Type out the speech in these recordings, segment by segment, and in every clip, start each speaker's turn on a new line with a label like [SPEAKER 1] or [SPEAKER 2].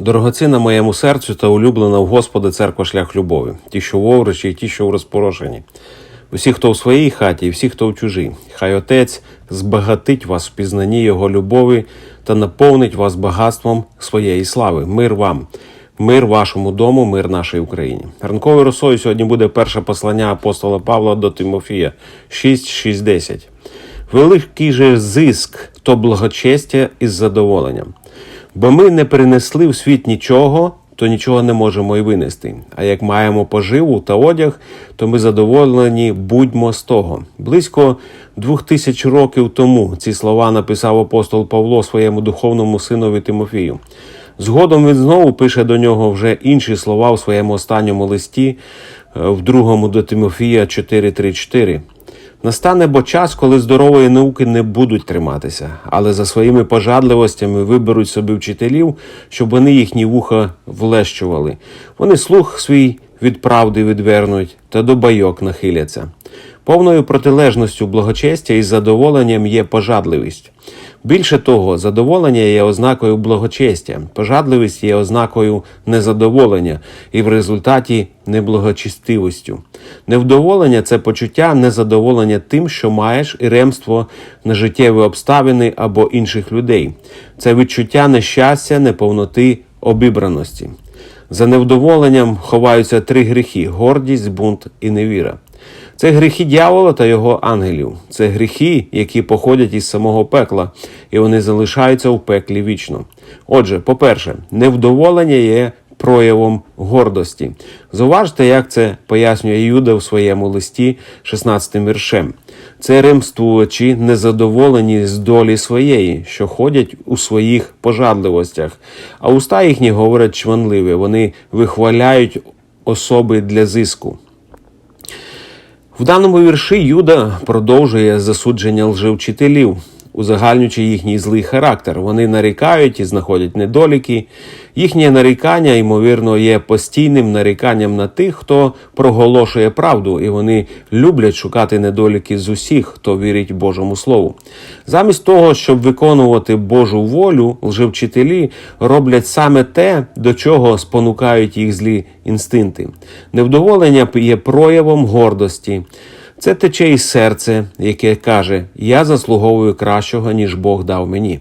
[SPEAKER 1] Дорогоцінна моєму серцю та улюблена в Господа церква шлях любові, ті, що в овричі, і ті, що в розпорошенні. Усі, хто в своїй хаті, і всі, хто в чужій. Хай Отець збагатить вас в пізнанні Його любові та наповнить вас багатством своєї слави. Мир вам, мир вашому дому, мир нашій Україні. Ранковою росою сьогодні буде перше послання апостола Павла до Тимофія 6.6.10. Великий же зиск то благочестя із задоволенням. Бо ми не принесли в світ нічого, то нічого не можемо й винести. А як маємо поживу та одяг, то ми задоволені будьмо з того. Близько двох тисяч років тому ці слова написав апостол Павло своєму духовному синові Тимофію. Згодом він знову пише до нього вже інші слова у своєму останньому листі е, в другому до Тимофія 4.3.4. Настане бо час, коли здорової науки не будуть триматися, але за своїми пожадливостями виберуть собі вчителів, щоб вони їхні вуха влещували. Вони слух свій від правди відвернуть та до байок нахиляться. Повною протилежністю благочестя і задоволенням є пожадливість. Більше того, задоволення є ознакою благочестя, пожадливість є ознакою незадоволення і в результаті неблагочестивостю. Невдоволення це почуття незадоволення тим, що маєш, і ремство на життєві обставини або інших людей. Це відчуття нещастя, неповноти, обібраності. За невдоволенням ховаються три гріхи: гордість, бунт і невіра. Це гріхи дьявола та його ангелів. Це гріхи, які походять із самого пекла, і вони залишаються у пеклі вічно. Отже, по-перше, невдоволення є проявом гордості. Зауважте, як це пояснює Юда в своєму листі 16 віршем. Це ремствувачі незадоволені з долі своєї, що ходять у своїх пожадливостях, а уста їхні говорять чванливе, вони вихваляють особи для зиску. В даному вірші Юда продовжує засудження лжевчителів, узагальнюючи їхній злий характер. Вони нарікають і знаходять недоліки. Їхнє нарікання, ймовірно, є постійним наріканням на тих, хто проголошує правду, і вони люблять шукати недоліки з усіх, хто вірить Божому Слову. Замість того, щоб виконувати Божу волю, лжевчителі роблять саме те, до чого спонукають їх злі інстинкти. Невдоволення є проявом гордості. Це тече із серце, яке каже: Я заслуговую кращого, ніж Бог дав мені.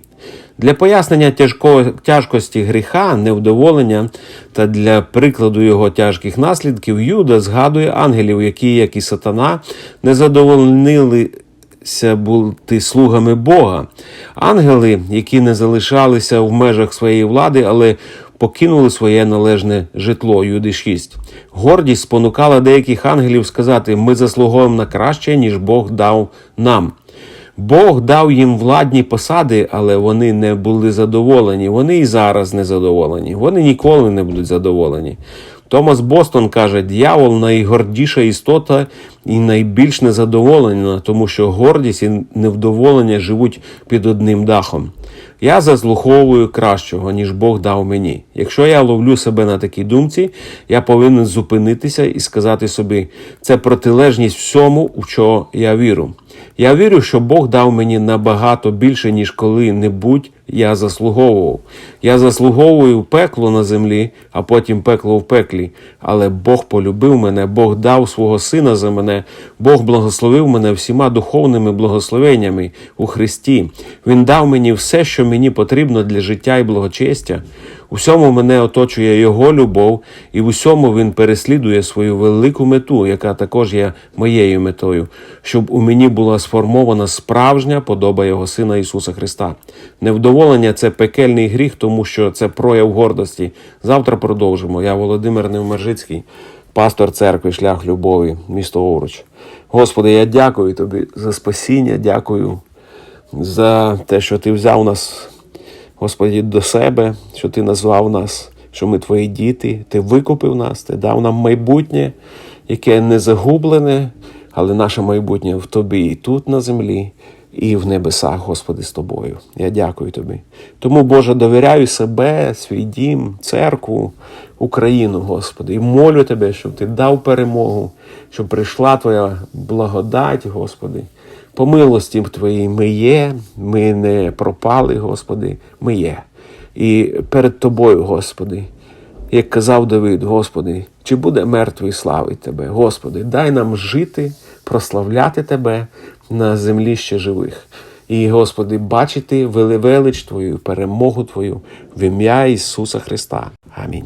[SPEAKER 1] Для пояснення тяжко, тяжкості гріха, невдоволення та для прикладу його тяжких наслідків, Юда згадує ангелів, які, як і сатана, не задовольнилися бути слугами Бога. Ангели, які не залишалися в межах своєї влади, але покинули своє належне житло. Юди 6. Гордість спонукала деяких ангелів сказати: ми заслуговуємо на краще, ніж Бог дав нам. Бог дав їм владні посади, але вони не були задоволені. Вони і зараз не задоволені. Вони ніколи не будуть задоволені. Томас Бостон каже: дьявол найгордіша істота і найбільш незадоволена, тому що гордість і невдоволення живуть під одним дахом. Я заслуховую кращого, ніж Бог дав мені. Якщо я ловлю себе на такій думці, я повинен зупинитися і сказати собі, це протилежність всьому, у що я вірю. Я вірю, що Бог дав мені набагато більше, ніж коли-небудь я заслуговував. Я заслуговую пекло на землі, а потім пекло в пеклі. Але Бог полюбив мене, Бог дав свого сина за мене, Бог благословив мене всіма духовними благословеннями у Христі. Він дав мені все, що мені потрібно для життя і благочестя. У всьому мене оточує Його любов, і в усьому Він переслідує свою велику мету, яка також є моєю метою, щоб у мені була сформована справжня подоба Його Сина Ісуса Христа. Невдоволення це пекельний гріх, тому що це прояв гордості. Завтра продовжимо. Я Володимир Невмержицький, пастор церкви, шлях любові, місто Овруч. Господи, я дякую тобі за спасіння, дякую за те, що ти взяв нас. Господі, до себе, що Ти назвав нас, що ми Твої діти, Ти викупив нас, Ти дав нам майбутнє, яке не загублене, але наше майбутнє в Тобі і тут на землі, і в небесах, Господи, з Тобою. Я дякую Тобі. Тому, Боже, довіряю себе, свій дім, церкву, Україну, Господи, і молю Тебе, щоб Ти дав перемогу, щоб прийшла Твоя благодать, Господи. По милості Твоїй ми є, ми не пропали, Господи, ми є. І перед Тобою, Господи, як казав Давид, Господи, чи буде мертвий славить Тебе? Господи, дай нам жити, прославляти Тебе на землі ще живих. І, Господи, бачити вели- велич Твою, перемогу Твою в ім'я Ісуса Христа. Амінь.